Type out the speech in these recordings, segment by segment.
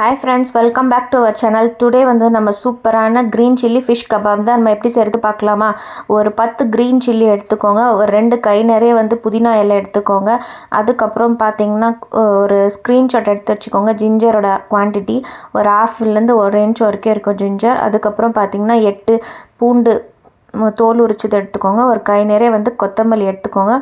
Hi friends welcome back to our channel today வந்து நம்ம சூப்பரான க்ரீன் சில்லி ஃபிஷ் கபாப் தான் நம்ம எப்படி சேர்த்து பார்க்கலாமா? ஒரு பத்து க்ரீன் சில்லி எடுத்துக்கோங்க. ஒரு ரெண்டு கை நிறைய வந்து புதினா இலை எடுத்துக்கோங்க. அதுக்கப்புறம் பார்த்தீங்கன்னா ஒரு ஸ்க்ரீன்ஷாட் எடுத்து வச்சுக்கோங்க. ஜிஞ்சரோட குவான்டிட்டி ஒரு ஹாஃப்லேருந்து ஒரு இன்ச் வரைக்கும் இருக்கும் ஜிஞ்சர் அதுக்கப்புறம் பார்த்தீங்கன்னா எட்டு பூண்டு தோல் உரிச்சது எடுத்துக்கோங்க. ஒரு கை நிறைய வந்து கொத்தமல்லி எடுத்துக்கோங்க.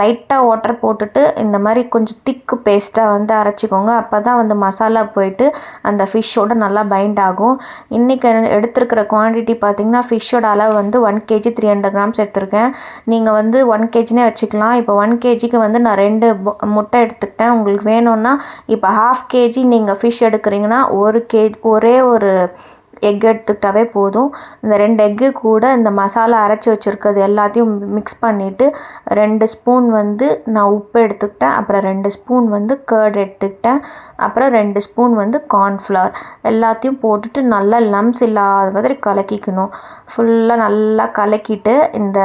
லைட்டாக வாட்டர் போட்டுட்டு இந்த மாதிரி கொஞ்சம் திக்கு பேஸ்ட்டாக வந்து அரைச்சிக்கோங்க. அப்போ தான் வந்து மசாலா போயிட்டு அந்த ஃபிஷ்ஷோட நல்லா பைண்ட் ஆகும். இன்றைக்கி எடுத்திருக்கிற குவான்டிட்டி பார்த்தீங்கன்னா ஃபிஷ்ஷோட அளவு வந்து one KG three hundred grams எடுத்துருக்கேன். நீங்கள் வந்து ஒன் கேஜினே வச்சுக்கலாம். இப்போ ஒன் கேஜிக்கு வந்து நான் ரெண்டு முட்டை எடுத்துக்கிட்டேன். உங்களுக்கு வேணும்னா இப்போ ஹாஃப் கேஜி நீங்கள் ஃபிஷ் எடுக்கிறீங்கன்னா ஒரு கேஜ் ஒரே ஒரு எக் எடுத்துக்கிட்டாவே போதும். இந்த ரெண்டு எக்கு கூட இந்த மசாலா அரைச்சி வச்சுருக்கிறது எல்லாத்தையும் மிக்ஸ் பண்ணிவிட்டு ரெண்டு ஸ்பூன் வந்து நான் உப்பு எடுத்துக்கிட்டேன். அப்புறம் ரெண்டு ஸ்பூன் வந்து கேர்ட் எடுத்துக்கிட்டேன். அப்புறம் ரெண்டு ஸ்பூன் வந்து கார்ன்ஃப்ளவர் எல்லாத்தையும் போட்டுட்டு நல்லா லம்ஸ் இல்லாத மாதிரி கலக்கிக்கணும். ஃபுல்லாக நல்லா கலக்கிட்டு இந்த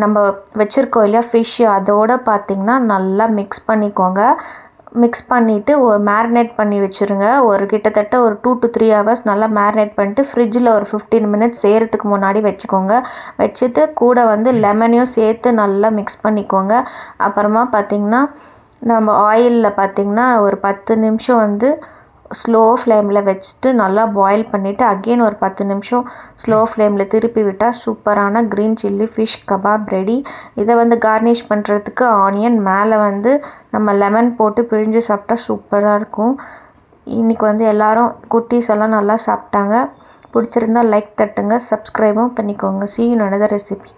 நம்ம வச்சுருக்கோம் இல்லையா ஃபிஷ் அதோட பார்த்திங்கன்னா நல்லா மிக்ஸ் பண்ணிக்கோங்க. மிக்ஸ் பண்ணிவிட்டு ஒரு மேரினேட் பண்ணி வச்சுருங்க. ஒரு கிட்டத்தட்ட ஒரு டூ டு த்ரீ ஹவர்ஸ் நல்லா மேரினேட் பண்ணிட்டு ஃப்ரிட்ஜில் ஒரு ஃபிஃப்டீன் மினிட்ஸ் செய்கிறதுக்கு முன்னாடி வச்சுக்கோங்க. வச்சுட்டு கூட வந்து லெமனையும் சேர்த்து நல்லா மிக்ஸ் பண்ணிக்கோங்க. அப்புறமா பார்த்திங்கன்னா நம்ம ஆயிலில் பார்த்திங்கன்னா ஒரு பத்து நிமிஷம் வந்து ஸ்லோ ஃப்ளேமில் வச்சுட்டு நல்லா பாயில் பண்ணிவிட்டு அகெயின் ஒரு பத்து நிமிஷம் ஸ்லோ ஃப்ளேமில் திருப்பி விட்டால் சூப்பரான green chilli fish kebab ready இதை வந்து கார்னிஷ் பண்ணுறதுக்கு ஆனியன் மேலே வந்து நம்ம லெமன் போட்டு பிழிஞ்சு சாப்பிட்டா சூப்பராக இருக்கும். இன்றைக்கி வந்து எல்லோரும் குட்டீஸ் எல்லாம் நல்லா சாப்பிட்டாங்க. பிடிச்சிருந்தா லைக் தட்டுங்க சப்ஸ்கிரைபும் பண்ணிக்கோங்க. See recipe